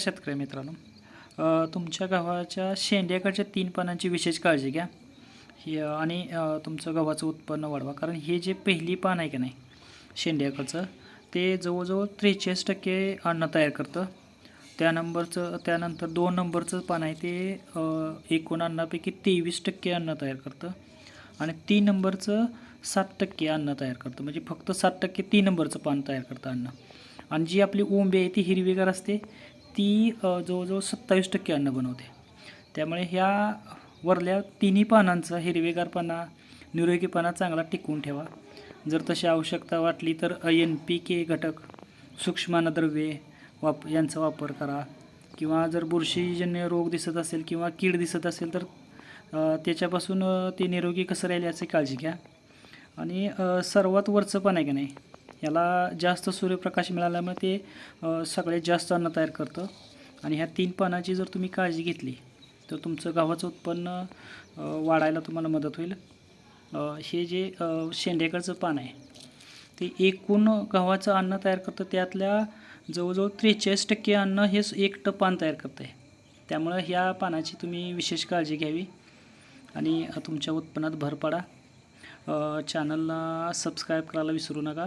शेतकरी मित्रांनो तुमच्या गव्हाच्या शेंड्याकडच्या तीन पानांची विशेष काळजी घ्या. हे आणि तुमचं गव्हाचं उत्पन्न वाढवा. कारण हे जे पहिली पान आहे की नाही शेंड्याकडचं ते जवळजवळ त्रेचाळीस टक्के अन्न तयार करतं. त्या नंबरचं त्यानंतर दोन नंबरचं पान आहे ते एकूण अन्नापैकी तेवीस टक्के अन्न तयार करतं. आणि तीन नंबरचं सात टक्के अन्न तयार करतं. म्हणजे फक्त सात टक्के तीन नंबरचं पान तयार करतं अन्न. आणि जी आपली ओंबी आहे ती हिरवीगार असते. ती जवळजवळ सत्तावीस टक्के अन्न बनवते. त्यामुळे ह्या वरल्या तिन्ही पानांचा हिरवेगारपणा निरोगीपणा चांगला टिकवून ठेवा. जर तशी आवश्यकता वाटली तर एन पी के घटक सूक्ष्मानद्रव्ये वाप यांचा वापर करा. किंवा जर बुरशीजन्य रोग दिसत असेल किंवा कीड दिसत असेल तर त्याच्यापासून ते निरोगी कसं राहील याची काळजी घ्या. आणि सर्वात वरचं पण आहे की नाही? याला जास्त सूर्यप्रकाश मिळाल्यामुळे ते सगळ्यात जास्त अन्न तयार करतं. आणि ह्या तीन पानाची जर तुम्ही काळजी घेतली तर तुमचं गव्हाचं उत्पन्न वाढायला तुम्हाला मदत होईल. हे जे शेंड्याकडचं पान आहे ते एकूण गव्हाचं अन्न तयार करतं. त्यातल्या जवळजवळ त्रेचाळीस टक्के अन्न हे एकटं पान तयार करतं आहे त्यामुळं ह्या पानाची तुम्ही विशेष काळजी घ्यावी. आणि तुमच्या उत्पन्नात भर पाडा. चॅनलला सबस्क्राईब करायला विसरू नका.